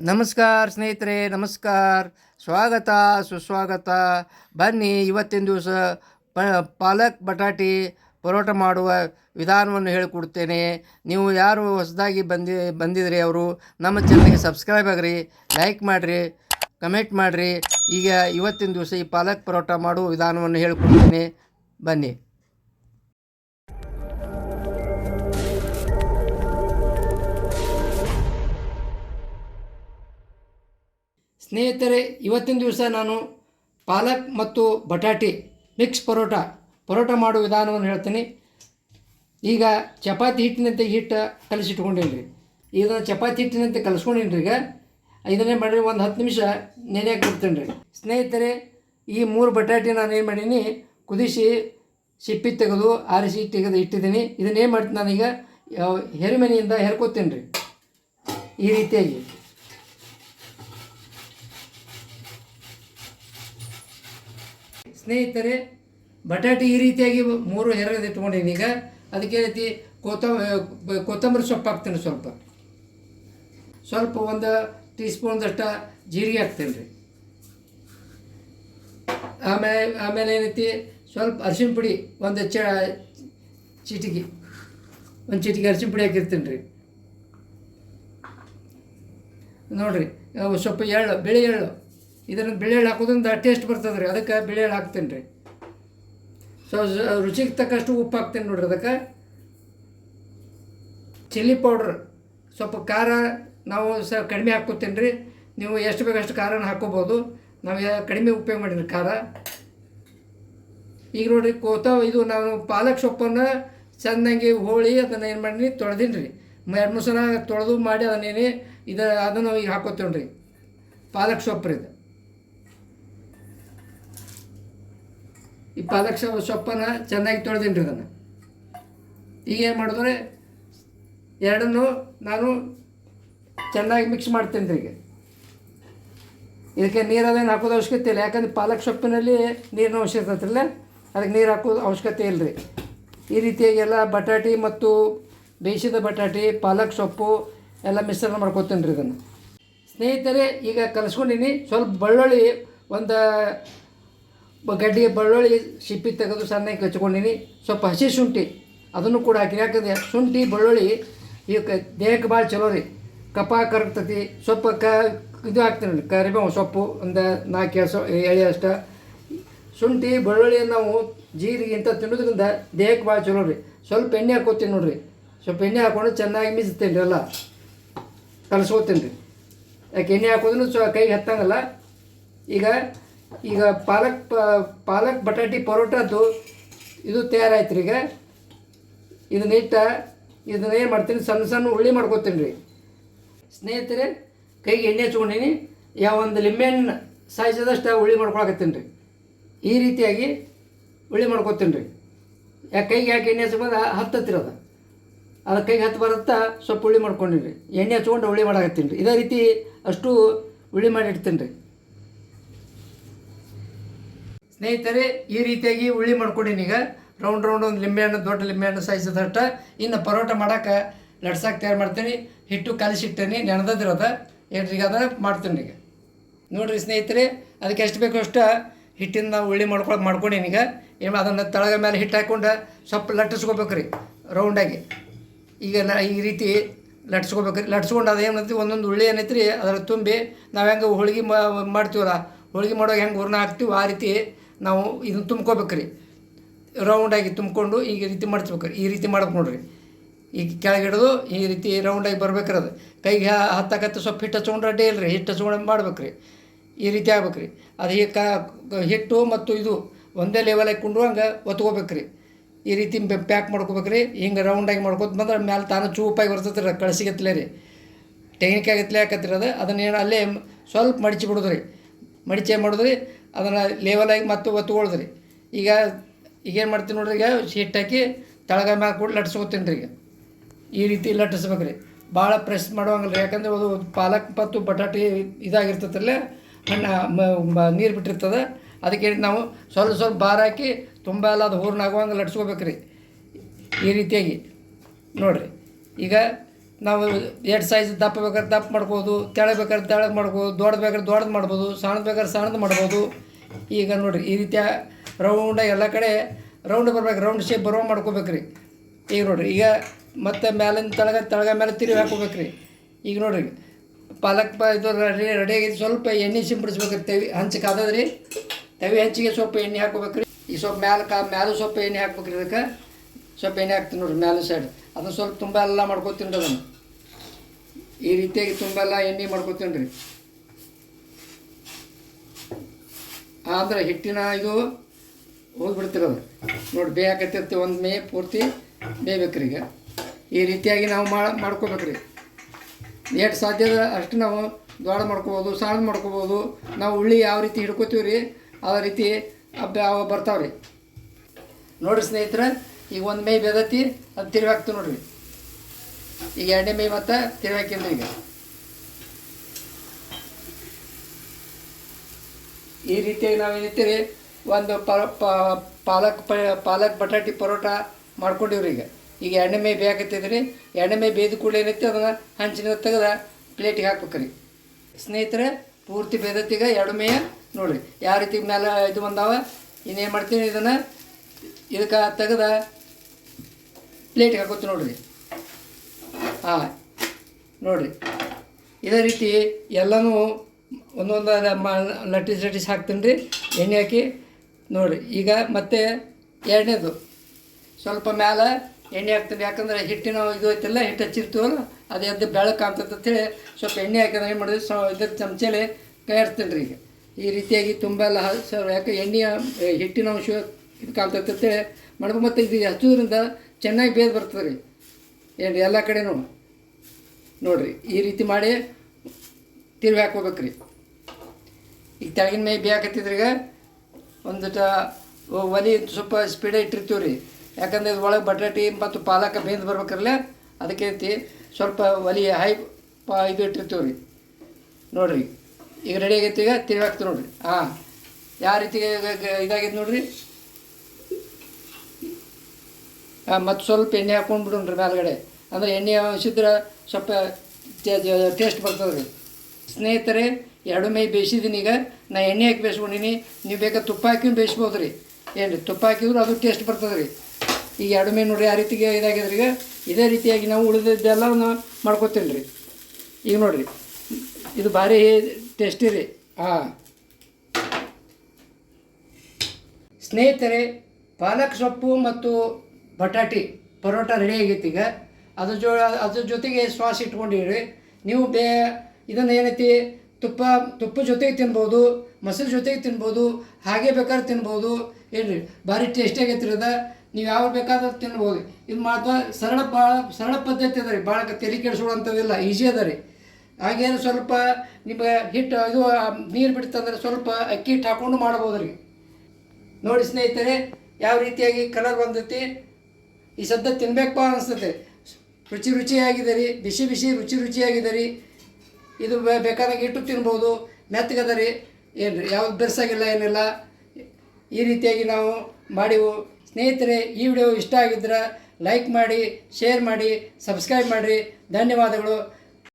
ನಮಸ್ಕಾರ ಸ್ನೇಹಿತರೆ, ನಮಸ್ಕಾರ. ಸ್ವಾಗತ, ಸುಸ್ವಾಗತ. ಬನ್ನಿ, ಇವತ್ತಿನ ದಿವಸ ಪ, ಪಾಲಕ್ ಬಟಾಟಿ ಪರೋಟ ಮಾಡುವ ವಿಧಾನವನ್ನು ಹೇಳಿಕೊಡ್ತೇನೆ. ನೀವು ಯಾರು ಹೊಸದಾಗಿ ಬಂದಿ, ಬಂದಿದ್ರಿ ಅವರು, ನಮ್ಮ ಚಾನಲ್ಗೆ ಸಬ್ಸ್ಕ್ರೈಬ್ ಆಗಿರಿ, ಲೈಕ್ ಮಾಡಿರಿ, ಕಮೆಂಟ್ ಮಾಡಿರಿ. ಈಗ ಇವತ್ತಿನ ದಿವಸ ಈ ಪಾಲಕ್ ಪರೋಟ ಮಾಡುವ ವಿಧಾನವನ್ನು ಹೇಳಿಕೊಡ್ತೇನೆ. ಬನ್ನಿ. ಸ್ನೇಹಿತರೆ, ಇವತ್ತಿನ ದಿವಸ ನಾನು ಪಾಲಕ್ ಮತ್ತು ಬಟಾಟಿ ಮಿಕ್ಸ್ ಪರೋಟ ಪರೋಟ ಮಾಡುವ ವಿಧಾನವನ್ನು ಹೇಳ್ತೀನಿ. ಈಗ ಚಪಾತಿ ಹಿಟ್ಟಿನಂತೆ ಹಿಟ್ಟು ಕಲಸಿಟ್ಕೊಂಡೇನಿ ರೀ ಈಗ ಚಪಾತಿ ಹಿಟ್ಟಿನಂತೆ ಕಲಿಸ್ಕೊಂಡೇನಿ ರೀ ಈಗ. ಇದನ್ನೇ ಮಾಡಿರಿ, ಒಂದು ಹತ್ತು ನಿಮಿಷ ನೆನೆಯಕ್ಕೆ ಬಿಡ್ತೇನೆ ರೀ ಸ್ನೇಹಿತರೆ, ಈ ಮೂರು ಬಟಾಟಿ ನಾನು ಏನು ಮಾಡೀನಿ, ಕುದಿಸಿ ಸಿಪ್ಪಿ ತೆಗೆದು ಆರಿಸಿ ತೆಗೆದು ಇಟ್ಟಿದ್ದೀನಿ. ಇದನ್ನೇನು ಮಾಡ್ತೀನಿ ನಾನೀಗ ಹೆರಿಮನೆಯಿಂದ ಹೆರ್ಕೋತೀನಿ ರೀ ಈ ರೀತಿಯಾಗಿ. ಸ್ನೇಹಿತರೆ, ಬಟಾಟೆ ಈ ರೀತಿಯಾಗಿ ಮೂರು ಇಟ್ಕೊಂಡೀನಿ. ಈಗ ಅದಕ್ಕೆ ರೀತಿ ಕೊತ್ತಂಬ ಕೊತ್ತಂಬರಿ ಸೊಪ್ಪು ಹಾಕ್ತೀನಿ ಸ್ವಲ್ಪ. ಸ್ವಲ್ಪ ಒಂದು ಟೀ ಸ್ಪೂನ್ದಷ್ಟು ಜೀರಿಗೆ ಹಾಕ್ತೇನೆ ರೀ. ಆಮೇಲೆ ಆಮೇಲೆ ಏನೈತಿ ಸ್ವಲ್ಪ ಅರಿಶಿನ ಪುಡಿ ಒಂದು ಚ ಚಿಟಿಗೆ ಒಂದು ಚಿಟಿಗೆ ಅರಿಶಿನ ಪುಡಿ ಹಾಕಿರ್ತೀನಿ ರೀ. ನೋಡಿರಿ ಸ್ವಲ್ಪ ಎಳ್ಳು ಬಿಳಿ ಎಳ್ಳು. ಇದನ್ನು ಬಿಳಿ ಎಳ್ಳು ಹಾಕೋದ್ರಿಂದ ಟೇಸ್ಟ್ ಬರ್ತದೆ ಅದಕ್ಕೆ ಬಿಳಿ ಹಾಕ್ತೇನೆ ಹಾಕ್ತೀನಿ ರೀ. ಸೊ, ರುಚಿಗೆ ತಕ್ಕಷ್ಟು ಉಪ್ಪು ಹಾಕ್ತೀನಿ ನೋಡ್ರಿ ಅದಕ್ಕೆ. Chilli powder. ಸ್ವಲ್ಪ ಖಾರ ನಾವು ಸ, ಕಡಿಮೆ ಹಾಕ್ಕೋತೀನಿ ರೀ. ನೀವು ಎಷ್ಟು ಬೇಕಷ್ಟು ಖಾರನ ಹಾಕ್ಕೋಬೋದು. ನಾವು ಕಡಿಮೆ ಉಪಯೋಗ ಮಾಡಿರಿ ಖಾರ. ಈಗ ನೋಡಿರಿ, ಕೋತ, ಇದು ನಾನು ಪಾಲಕ್ ಸೊಪ್ಪನ್ನು ಚೆನ್ನಾಗಿ ಹೋಳಿ ಅದನ್ನು ಏನು ಮಾಡೀನಿ, ತೊಳೆದೀನಿ ರೀ. ಎರಡು ಮೂರು ಸಲ ತೊಳೆದು ಮಾಡಿ ಅದನ್ನೇನೆ ಇದು, ಅದನ್ನು ಈಗ ಹಾಕೋತೀವಿ ರೀ ಪಾಲಕ್ ಸೊಪ್ಪು ರೀ ಇದು ಈ ಪಾಲಕ್ ಸೊಪ್ಪು ಸೊಪ್ಪನ್ನು ಚೆನ್ನಾಗಿ ತೊಳೆದೀನಿ ಅದನ್ನು. ಈಗ ಏನು ಮಾಡಿದ್ರೆ ಎರಡನ್ನು ನಾನು ಚೆನ್ನಾಗಿ ಮಿಕ್ಸ್ ಮಾಡ್ತೀನಿ ರೀ ಈಗ. ಇದಕ್ಕೆ ನೀರದೇನು ಹಾಕೋದು ಅವಶ್ಯಕತೆ ಇಲ್ಲ. ಯಾಕಂದ್ರೆ ಪಾಲಕ್ ಸೊಪ್ಪಿನಲ್ಲಿ ನೀರಿನ ಅಂಶ ಇರ್ತೈತಿಲ್ಲ, ಅದಕ್ಕೆ ನೀರು ಹಾಕೋದು ಅವಶ್ಯಕತೆ ಇಲ್ಲ ರೀ ಈ ರೀತಿಯಾಗಿ ಎಲ್ಲ ಬಟಾಟಿ ಮತ್ತು ಬೇಯಿಸಿದ ಬಟಾಟಿ, ಪಾಲಕ್ ಸೊಪ್ಪು ಎಲ್ಲ ಮಿಶ್ರಣ ಮಾಡ್ಕೊತೀನಿ ರೀ ಇದನ್ನು. ಸ್ನೇಹಿತರೆ, ಈಗ ಕಲಿಸ್ಕೊಂಡಿನಿ. ಸ್ವಲ್ಪ ಬೆಳ್ಳುಳ್ಳಿ ಒಂದು ಗಡ್ಡೆಗೆ ಬೆಳ್ಳುಳ್ಳಿ ಸಿಪ್ಪಿ ತೆಗೆದು ಸಣ್ಣಗೆ ಕಚ್ಕೊಂಡಿನಿ. ಸ್ವಲ್ಪ ಹಸಿ ಶುಂಠಿ, ಅದನ್ನು ಕೂಡ ಹಾಕಿ ಯಾಕಂದ್ರೆ ಶುಂಠಿ, ಬೆಳ್ಳುಳ್ಳಿ, ಈ ದೇಹಕ್ಕೆ ಭಾಳ ಚಲೋ ರೀ. ಕಪ ಕರಗ್ತತಿ. ಸ್ವಲ್ಪ ಕ, ಇದು ಹಾಕ್ತೀನಿ ರೀ, ಕರಿಬೇವು ಸೊಪ್ಪು, ಒಂದು ನಾಲ್ಕು ಎಳೆ ಎಳೆ ಅಷ್ಟ. ಶುಂಠಿ, ಬೆಳ್ಳುಳ್ಳಿ ನಾವು ಜೀರಿಗೆ ಇಂಥ ತಿನ್ನೋದ್ರಿಂದ ದೇಹಕ್ಕೆ ಭಾಳ ಚಲೋ ರೀ. ಸ್ವಲ್ಪ ಎಣ್ಣೆ ಹಾಕೋತೀನಿ ನೋಡ್ರಿ. ಸ್ವಲ್ಪ ಎಣ್ಣೆ ಹಾಕ್ಕೊಂಡು ಚೆನ್ನಾಗಿ ಮಿಸ್ತೀನಿ ರೀ ಎಲ್ಲ. ಕಲಿಸ್ಕೋತೀನಿ ರೀ. ಯಾಕೆ ಎಣ್ಣೆ ಹಾಕೋದ್ರೂ ಸ್ವ ಕೈಗೆ ಹತ್ತಂಗಲ್ಲ. ಈಗ ಈಗ ಪಾಲಕ್ ಪಾಲಕ್ ಬಟಾಟಿ ಪರೋಟದ್ದು ಇದು ತಯಾರಾಯ್ತು ರೀ ಈಗ. ಇದನ್ನ ಇಟ್ಟ, ಇದನ್ನ ಏನು ಮಾಡ್ತೀನಿ, ಸಣ್ಣ ಸಣ್ಣ ಉಳ್ಳಿ ಮಾಡ್ಕೊತೀನಿ ರೀ. ಸ್ನೇಹಿತರೆ, ಕೈಗೆ ಎಣ್ಣೆ ಹಚ್ಕೊಂಡೀನಿ. ಯಾವ ಒಂದು ಲಿಂಬೆಹಣ್ಣು ಸಾಯಿಸಿದಷ್ಟು ಉಳ್ಳಿ ಮಾಡ್ಕೊಳಕತ್ತೀನಿ ರೀ. ಈ ರೀತಿಯಾಗಿ ಉಳ್ಳಿ ಮಾಡ್ಕೊತೀನಿ ರೀ. ಯಾಕೆ ಕೈಗೆ ಯಾಕೆ ಎಣ್ಣೆ ಹಚ್ಕೊಂಡು ಹತ್ತತ್ತಿರೋದು ಅದು. ಕೈಗೆ ಹತ್ತು ಬರುತ್ತಾ ಸ್ವಲ್ಪ ಉಳ್ಳಿ ಮಾಡ್ಕೊಂಡಿರಿ ಎಣ್ಣೆ ಹಚ್ಕೊಂಡು ಉಳ್ಳಿ ಮಾಡಾಕತ್ತೀನಿ ರೀ. ಇದೇ ರೀತಿ ಅಷ್ಟು ಉಳ್ಳಿ ಮಾಡಿ ಇಡ್ತೀನಿ ರೀ. ಸ್ನೇಹಿತರೆ, ಈ ರೀತಿಯಾಗಿ ಉಳ್ಳಿ ಮಾಡ್ಕೊಂಡೀನಿ ಈಗ. ರೌಂಡ್ ರೌಂಡ್ ಒಂದು ಲಿಂಬೆ ಹಣ್ಣು ದೊಡ್ಡ ಲಿಂಬೆಹಣ್ಣು ಸೈಜದಷ್ಟ ಇನ್ನು ಪರೋಟ ಮಾಡೋಕೆ ಲಟ್ಸಕ್ಕೆ ತಯಾರು ಮಾಡ್ತೀನಿ. ಹಿಟ್ಟು ಕಲಿಸಿಟ್ಟೇನೆ ನೆನೆದಿರೋದ. ಈಗ ಅದನ್ನು ಮಾಡ್ತೀನಿ ಈಗ. ನೋಡಿರಿ ಸ್ನೇಹಿತರೆ, ಅದಕ್ಕೆ ಎಷ್ಟು ಬೇಕೋ ಅಷ್ಟು ಹಿಟ್ಟಿಂದ ನಾವು ಉಳ್ಳಿ ಮಾಡ್ಕೊಳಕ್ಕೆ ಈಗ. ಏನು ಅದನ್ನು ತಳಗ ಮೇಲೆ ಹಿಟ್ಟು ಹಾಕ್ಕೊಂಡು ಸ್ವಲ್ಪ ಲಟ್ಟಿಸ್ಕೋಬೇಕು ರೀ ರೌಂಡಾಗಿ ಈಗ ಈ ರೀತಿ ಲಟ್ಸ್ಕೋಬೇಕು ರೀ ಲಟ್ಸ್ಕೊಂಡು ಅದು ಏನೈತಿ ಒಂದೊಂದು ಉಳ್ಳಿ ಏನೈತಿ ರೀ ಅದರ ತುಂಬಿ ನಾವು ಹೆಂಗೆ ಹೋಳಿಗೆ ಮಾಡ್ತೀವಲ್ಲ, ಹೋಳಿಗೆ ಮಾಡೋಕೆ ಹೆಂಗೆ ಹೂರ್ಣ ಹಾಕ್ತೀವಿ ಆ ರೀತಿ ನಾವು ಇದನ್ನು ತುಂಬ್ಕೋಬೇಕು ರೀ ರೌಂಡಾಗಿ ತುಂಬಿಕೊಂಡು ಈಗ ರೀತಿ ರೀ ಈ ರೀತಿ ಮಾಡ್ಬೇಕು ನೋಡ್ರಿ. ಈಗ ಕೆಳಗೆ ಹಿಡಿದು ಈ ರೀತಿ ರೌಂಡಾಗಿ ಬರ್ಬೇಕ್ರಿ ಅದು. ಕೈಗೆ ಹತ್ತಕತ್ತ ಸ್ವಲ್ಪ ಹಿಟ್ಟು ಹಚ್ಕೊಂಡ್ರೆ ಅಡ್ಡಿ ಇಲ್ಲ ರೀ ಹಿಟ್ಟು ಹಚ್ಕೊಂಡು ಮಾಡ್ಬೇಕು ರೀ ಈ ರೀತಿ ಆಗ್ಬೇಕು ರೀ ಅದು ಈಗ ಹಿಟ್ಟು ಮತ್ತು ಇದು ಒಂದೇ ಲೆವೆಲಾಗಿ ಕುಂಡುವಂಗೆ ಒತ್ಕೋಬೇಕು ರೀ ಈ ರೀತಿ ಪ್ಯಾಕ್ ಮಾಡ್ಕೋಬೇಕು ರೀ ಹಿಂಗೆ ರೌಂಡಾಗಿ ಮಾಡ್ಕೊತ ಬಂದ್ರೆ ಮ್ಯಾಲೆ ತಾನು ಚೂಪಾಗಿ ಬರ್ತೈತೆ ರೀ ಕಳಿಸಿಗತ್ಲೆ ರೀ. ಟೆಕ್ನಿಕ್ ಆಗತ್ತಲೇ ಹಾಕತ್ತಿರೋದು ಅದನ್ನ ಏನು ಅಲ್ಲೇ ಸ್ವಲ್ಪ ಮಡಿಚಿ ಬಿಡೋದು ರೀ ಮಡಿಚಿ ಏನು ಮಾಡೋದು ರೀ ಅದನ್ನು ಲೇವಲಾಗಿ ಮತ್ತೆ ಒತ್ತುಕೊಳ್ದ್ರಿ ಈಗ ಈಗೇನು ಮಾಡ್ತೀನಿ ನೋಡ್ರಿ ಈಗ ಶೀಟ್ ಹಾಕಿ ತಳಗ ಮ್ಯಾಲೆ ಕೂಡ ಲಟ್ಸ್ಕೊತೀನಿ ರೀ ಈಗ. ಈ ರೀತಿ ಲಟ್ಟಿಸ್ಬೇಕು ರೀ ಭಾಳ ಪ್ರೆಸ್ ಮಾಡುವಂಗಿಲ್ಲ ರೀ. ಯಾಕಂದ್ರೆ ಅದು ಪಾಲಕ್ ಮತ್ತು ಬಟಾಟಿ ಇದಾಗಿರ್ತೈತಲ್ಲ, ಹಣ್ಣು ನೀರು ಬಿಟ್ಟಿರ್ತದೆ. ಅದಕ್ಕೆ ನಾವು ಸ್ವಲ್ಪ ಸ್ವಲ್ಪ ಭಾರ ಹಾಕಿ ತುಂಬ ಎಲ್ಲ ಅದು ಹೂರ್ಣ ಆಗುವಂಗೆ ಲಟ್ಸ್ಕೋಬೇಕು ರೀ ಈ ರೀತಿಯಾಗಿ ನೋಡಿರಿ. ಈಗ ನಾವು ಎರಡು ಸೈಜ್ ದಪ್ಪ ಬೇಕಾದ್ರೆ ದಪ್ಪ ಮಾಡ್ಬೋದು ತೆಳ ಬೇಕಾದ್ರೆ ತೆಳಗೆ ಮಾಡ್ಬೋದು ದೊಡ್ಡ ಬೇಕಾದ್ರೆ ದೊಡ್ಡದು ಮಾಡ್ಬೋದು, ಸಣ್ಣದು ಬೇಕಾದ್ರೆ ಸಣ್ಣದು ಮಾಡ್ಬೋದು. ಈಗ ನೋಡಿರಿ, ಈ ರೀತಿಯ ರೌಂಡಾಗಿ ಎಲ್ಲ ಕಡೆ ರೌಂಡ್ ಬರ್ಬೇಕು ರೌಂಡ್ ಶೇಪ್ ಬರೋ ಮಾಡ್ಕೋಬೇಕ್ರಿ. ಈಗ ನೋಡಿರಿ, ಈಗ ಮತ್ತೆ ಮ್ಯಾಲಿನ ತೆಳಗ ತೆಳಗ ಮೇಲೆ ತಿರುಗಿ ಹಾಕೋಬೇಕ್ರಿ ಈಗ ನೋಡಿರಿ, ಪಾಲಕ್ ಪ ಇದು ರೆಡಿ ರೆಡಿ ಆಗಿದ್ದು ಸ್ವಲ್ಪ ಎಣ್ಣೆ ಸಿಂಪಡಿಸ್ಬೇಕ್ರಿ ತೆವಿ ಹಂಚಿ ಕಾದದ್ರಿ ತವಿ ಹಂಚಿಗೆ ಸ್ವಲ್ಪ ಎಣ್ಣೆ ಹಾಕೋಬೇಕ್ರಿ ಈ ಸ್ವಲ್ಪ ಮ್ಯಾಲ ಕಾ, ಮ್ಯಾಲೂ ಸ್ವಲ್ಪ ಎಣ್ಣೆ ಹಾಕ್ಬೇಕ್ರಿ ಅದಕ್ಕೆ ಸ್ವಲ್ಪ ಎಣ್ಣೆ ಹಾಕ್ತೀವಿ ನೋಡಿರಿ, ಮ್ಯಾಲ ಸೈಡ್ ಅದನ್ನು ಸ್ವಲ್ಪ ತುಂಬ ಎಲ್ಲ ಮಾಡ್ಕೊತೀನಿ ಅದನ್ನು. ಈ ರೀತಿಯಾಗಿ ತುಂಬ ಎಲ್ಲ ಎಣ್ಣೆ ಮಾಡ್ಕೊತೀನಿ ರೀ. ಹಿಟ್ಟಿನ ಇದು ಹೋಗ್ಬಿಡ್ತಿರೋದು ನೋಡಿ ಬೇಯಾಕತ್ತಿರ್ತಿ ಒಂದು ಮೇ ಪೂರ್ತಿ ಬೇಯ್ಬೇಕ್ರಿ ಈಗ. ಈ ರೀತಿಯಾಗಿ ನಾವು ಮಾಡಿ ಮಾಡ್ಕೋಬೇಕ್ರಿ. ಎಷ್ಟು ಸಾಧ್ಯದ ಅಷ್ಟು ನಾವು ದೊಡ್ಡ ಮಾಡ್ಕೋಬೋದು ಸಣ್ಣ ಮಾಡ್ಕೋಬೋದು. ನಾವು ಉಳ್ಳಿ ಯಾವ ರೀತಿ ಹಿಡ್ಕೋತೀವಿ ರೀ ಆ ರೀತಿ ಬರ್ತಾವೆ ರೀ ನೋಡಿರಿ ಸ್ನೇಹಿತರೆ ಈಗ ಒಂದು ಮೇ ಬೆದತಿ ಅದು ತಿರುವಿ ಹಾಕ್ತೀವಿ ನೋಡ್ರಿ. ಈಗ ಎರಡನೇ ಮತ್ತು ತಿರುವಿ ಹಾಕಿನ್ರಿ ಈಗ. ಈ ರೀತಿಯಾಗಿ ನಾವು ಏನೈತಿರಿ ಒಂದು ಪಾಲಕ್ ಪ, ಪಾಲಕ್ ಬಟಾಟಿ ಪರೋಟ ಮಾಡ್ಕೊಂಡಿವ್ರಿ ಈಗ. ಈಗ ಎಣ್ಣೆ ಮೇ ಬೇಕತ್ತೈತ್ರಿ. ಎಣ್ಣೆ ಮೇ ಬೇಯ್ದ ಕೂಡ ಏನೈತಿ ಅದನ್ನು ಹಂಚಿನ ತೆಗೆದ ಪ್ಲೇಟಿಗೆ ಹಾಕ್ಬೇಕ್ರಿ. ಸ್ನೇಹಿತರೆ, ಪೂರ್ತಿ ಬೇದತ್ತೀಗ ಎರಡು ಮೇಯ ನೋಡಿರಿ. ಯಾವ ರೀತಿ ಮೇಲೆ ಇದು ಬಂದಾವ? ಇನ್ನೇನು ಮಾಡ್ತೀನಿ ಇದನ್ನು? ಇದಕ್ಕೆ ತೆಗೆದ ಪ್ಲೇಟಿಗೆ ಹಾಕೋತು ನೋಡಿರಿ. ಹಾಂ, ನೋಡಿರಿ. ಇದೇ ರೀತಿ ಎಲ್ಲನೂ ಒಂದೊಂದು ಮ, ಲಟ್ಟಿಸ್ ಲಟ್ಟಿಸ್ ಹಾಕ್ತೀನಿ ರೀ. ಎಣ್ಣೆ ಹಾಕಿ, ನೋಡಿರಿ. ಈಗ ಮತ್ತೆ ಎರಡನೇದು. ಸ್ವಲ್ಪ ಮೇಲೆ ಎಣ್ಣೆ ಹಾಕ್ತೀನಿ. ಯಾಕಂದ್ರೆ ಹಿಟ್ಟಿನ ಇದು ಐತಿಲ್ಲ, ಹಿಟ್ಟು ಹಚ್ಚಿರ್ತೀವಲ್ಲ, ಅದು ಎದ್ದು ಬೆಳಕು ಅಂತೇಳಿ ಸ್ವಲ್ಪ ಎಣ್ಣೆ ಹಾಕಿದ್ರೆ ಏನು ಮಾಡಿದ್ರೆ? ಸೊ, ಇದ್ರ ಚಮಚೇಲಿ ಕೈ ಆಡ್ತೀನಿ ರೀ ಈಗ. ಈ ರೀತಿಯಾಗಿ ತುಂಬ ಎಲ್ಲ ಯಾಕೆ ಎಣ್ಣೆಯ ಹಿಟ್ಟಿನ ಅಂಶ ಇದು ಅಂತೇಳಿ ಮಾಡ್ಬೇಕು ಮತ್ತು ಇದು ಹಚ್ಚೋದ್ರಿಂದ ಚೆನ್ನಾಗಿ ಬೇದ್ ಬರ್ತದೆ ರೀ. ಏನು ಎಲ್ಲ ಕಡೆನೂ. ನೋಡಿರಿ, ಈ ರೀತಿ ಮಾಡಿ ತಿರುವಿ ಹಾಕೋಬೇಕು ರೀ. ಈಗ ತೆಳಗಿನ ಮೈ ಬೇಕತ್ತಿದ್ರೆ ಈಗ ಒಂದು ಟ ಒಲಿ ಸ್ವಲ್ಪ ಸ್ಪೀಡ ಇಟ್ಟಿರ್ತೀವಿ ರೀ. ಯಾಕಂದ್ರೆ ಇದು ಒಳಗೆ ಬಟಾಟಿ ಮತ್ತು ಪಾಲಕ ಬೇಂದು ಬರ್ಬೇಕಲ್ಲ, ಅದಕ್ಕೆ ಐತಿ ಸ್ವಲ್ಪ ಒಲಿ ಹೈ ಪಾ ಇದು ಇಟ್ಟಿರ್ತೀವಿ ರೀ. ನೋಡಿರಿ, ಈಗ ರೆಡಿ ಆಗೈತಿ ಈಗ ತಿರುವಿ ಹಾಕ್ತೀವಿ ನೋಡಿರಿ. ಹಾಂ ಯಾವ ರೀತಿ ಇದಾಗೈತೆ ನೋಡಿರಿ ಹಾಂ ಮತ್ತು ಸ್ವಲ್ಪ ಎಣ್ಣೆ ಹಾಕ್ಕೊಂಡು ಬಿಡೋಣ್ರಿ ಮೇಲ್ಗಡೆ. ಅಂದರೆ ಎಣ್ಣೆ ಅಂಶಿದ್ರೆ ಸ್ವಲ್ಪ ಟೇಸ್ಟ್ ಬರ್ತದೆ ರೀ ಸ್ನೇಹಿತರೆ, ಎರಡು ಮೈ ಬೇಯಿಸಿದ್ದೀನಿ ಈಗ. ನಾ ಎಣ್ಣೆ ಹಾಕಿ ಬೇಯಿಸ್ಕೊಂಡಿನಿ. ನೀವು ಬೇಕಾದ ತುಪ್ಪ ಹಾಕಿ ಬೇಯಿಸ್ಬೋದು ರೀ ಏನು ರೀ ತುಪ್ಪ ಹಾಕಿದ್ರು ಅದು ಟೇಸ್ಟ್ ಬರ್ತದೆ ರೀ ಈಗ ಎರಡು ಮೈ ನೋಡಿರಿ, ಆ ರೀತಿಗೆ ಇದಾಗಿದೆ ಈಗ. ಇದೇ ರೀತಿಯಾಗಿ ನಾವು ಉಳಿದಿದ್ದೆಲ್ಲ ಮಾಡ್ಕೊತೀನಿ ರೀ ಈಗ ನೋಡಿರಿ, ಇದು ಭಾರಿ ಟೇಸ್ಟಿ ರೀ. ಹಾಂ. ಸ್ನೇಹಿತರೆ, ಪಾಲಕ್ ಸೊಪ್ಪು ಮತ್ತು ಬಟಾಟಿ ಪರೋಟ ರೆಡಿ ಆಗೈತಿ ಈಗ. ಅದ್ರ ಜೊ, ಅದ್ರ ಜೊತೆಗೆ ಶ್ವಾಸ ಇಟ್ಕೊಂಡಿರಿ. ನೀವು ಬೇ, ಇದನ್ನು ಏನೈತಿ, ತುಪ್ಪ ತುಪ್ಪ ಜೊತೆಗೆ ತಿನ್ಬೋದು, ಮೊಸರು ಜೊತೆಗೆ ತಿನ್ಬೋದು, ಹಾಗೆ ಬೇಕಾದ್ರೆ ತಿನ್ಬೋದು. ಏನ್ರಿ, ಭಾರಿ ಟೇಸ್ಟಿ ಆಗೈತಿ ಅದ. ನೀವು ಯಾವ ಬೇಕಾದ್ರೆ ತಿನ್ಬೋದು. ಇದು ಮಾತ್ರ ಸರಳ ಭಾಳ ಸರಳ ಪದ್ಧತಿ ಅದ ರೀ. ಭಾಳ ತಲೆ ಕೆಡಿಸೋವಂಥದ್ದಿಲ್ಲ ಈಸಿ ಅದ ರೀ. ಹಾಗೇನು ಸ್ವಲ್ಪ ನಿಮಗೆ ಹಿಟ್ಟು ಇದು ನೀರು ಬಿಡ್ತಂದ್ರೆ ಸ್ವಲ್ಪ ಅಕ್ಕಿ ಹಿಟ್ಟು ಹಾಕ್ಕೊಂಡು ಮಾಡ್ಬೋದು ರೀ. ನೋಡಿ ಸ್ನೇಹಿತರೆ, ಯಾವ ರೀತಿಯಾಗಿ ಕಲರ್ ಬಂದೈತಿ? ಈ ಸದ್ದ ತಿನ್ನಬೇಕು ಅನಿಸ್ತದೆ. ರುಚಿ ರುಚಿಯಾಗಿದೆ ರೀ, ಬಿಸಿ ಬಿಸಿ ರುಚಿ ರುಚಿಯಾಗಿದೆ ರೀ. ಇದು ಬೇಕಾದಾಗ ಇಟ್ಟು ತಿನ್ಬೋದು. ಮೆತ್ತಗದ ರೀ, ಏನು ರೀ, ಯಾವ್ದು ಬೆರ್ಸಾಗಿಲ್ಲ ಏನಿಲ್ಲ. ಈ ರೀತಿಯಾಗಿ ನಾವು ಮಾಡಿವು. ಸ್ನೇಹಿತರೆ, ಈ ವಿಡಿಯೋ ಇಷ್ಟ ಆಗಿದ್ರೆ ಲೈಕ್ ಮಾಡಿ, ಶೇರ್ ಮಾಡಿ, ಸಬ್ಸ್ಕ್ರೈಬ್ ಮಾಡಿರಿ. ಧನ್ಯವಾದಗಳು.